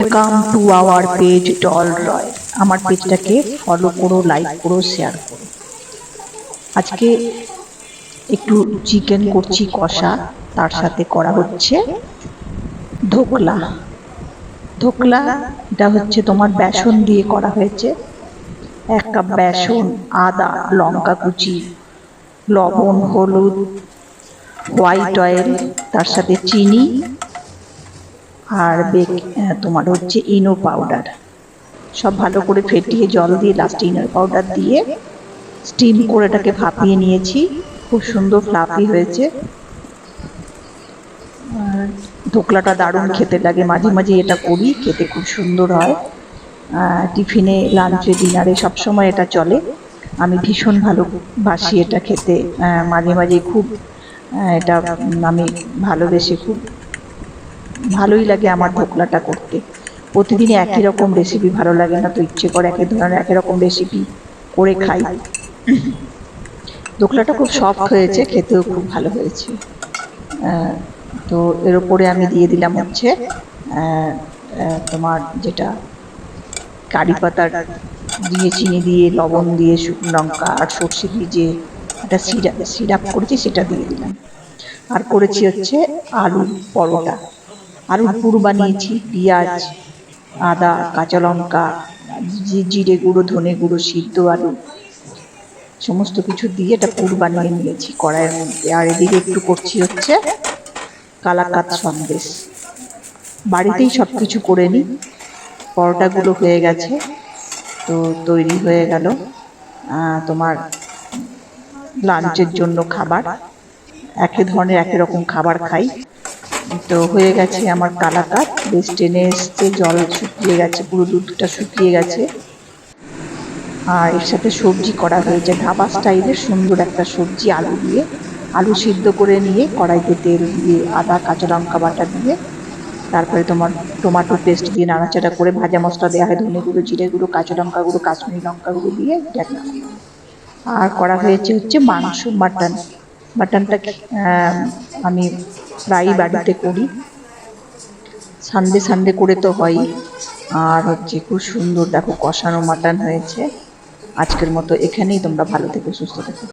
Welcome to our page Dol Roy আমার পেজটাকে follow করো লাইক করো শেয়ার করো। আজকে একটু চিকেন করছি কষা, তার সাথে করা হচ্ছে ধোকলা। ধোকলা, এটা হচ্ছে তোমার বেসন দিয়ে করা হয়েছে। এক কাপ বেসন, আদা, লঙ্কা কুচি, লবণ, হলুদ হোয়াইট অয়েল তার সাথে চিনি আর বেক তোমার হচ্ছে ইনো পাউডার সব ভালো করে ফেটিয়ে জল দিয়ে লাস্টে ইনো পাউডার দিয়ে স্টিম করে এটাকে ভাপিয়ে নিয়েছি। খুব সুন্দর ফ্লাফি হয়েছে। আর ধোকলাটা দারুণ খেতে লাগে। মাঝে মাঝে এটা করি, খেতে খুব সুন্দর হয়। টিফিনে লাঞ্চে ডিনারে সবসময় এটা চলে। আমি ভীষণ ভালোবাসি এটা খেতে। মাঝে মাঝে খুব এটা আমি ভালোবেসে খুব ভালোই লাগে আমার ধোকলাটা করতে। প্রতিদিন একই রকম রেসিপি ভালো লাগে না তো ইচ্ছে করে একই ধরনের একই রকম রেসিপি করে খাই। ধোকলাটা খুব সফট হয়েছে খেতেও খুব ভালো হয়েছে। তো এর উপরে আমি দিয়ে দিলাম হচ্ছে তোমার যেটা কারি পাতার দিয়ে চিনি দিয়ে লবণ দিয়ে শুকনো লঙ্কা আর সর্ষে দিয়ে যে একটা সিরাপ সিরাপ করেছি সেটা দিয়ে দিলাম। আর করেছি হচ্ছে আলু পরোটা। আলুর পুর বানিয়েছি পেঁয়াজ আদা কাঁচা লঙ্কা জিরে গুঁড়ো ধনে গুঁড়ো সিদ্ধ আলু সমস্ত কিছু দিয়ে এটা পুর বানিয়ে নিয়েছি কড়াইয়ের মধ্যে। আর এদিকে একটু করছি হচ্ছে কালাকাত সন্দেশ। বাড়িতেই সব কিছু করে নিই। পরোটাগুলো হয়ে গেছে তো তৈরি হয়ে গেল। তোমার লাঞ্চের জন্য খাবার। একই ধরনের একই রকম খাবার খাই। তো হয়ে গেছে আমার কালাকাত। বেশ টেনে এসছে, জল শুকিয়ে গেছে, পুরো দুধটা শুকিয়ে গেছে। আর এর সাথে সবজি করা হয়েছে, ধাবা স্টাইলের সুন্দর একটা সবজি, আলু দিয়ে। আলু সিদ্ধ করে নিয়ে কড়াইতে তেল দিয়ে আদা, কাঁচা লঙ্কা বাটা দিয়ে। তারপরে তোমার টমেটো পেস্ট দিয়ে নাড়াচাড়া করে ভাজা মশলা দেওয়া হয়, ধনে গুঁড়ো, জিরে গুঁড়ো, কাঁচা লঙ্কা গুঁড়ো, কাশ্মীরি লঙ্কা গুঁড়ো দিয়ে। আর করা হয়েছে হচ্ছে মাংস মাটন। মাটনটা আমি প্রায়ই বাড়িতে করি। সানডে সানডে করে তো হয়। আর হচ্ছে খুব সুন্দর, দেখো কষানো মাটন হয়েছে। আজকের মতো এখানেই তোমরা ভালো থেকো, সুস্থ থেকো।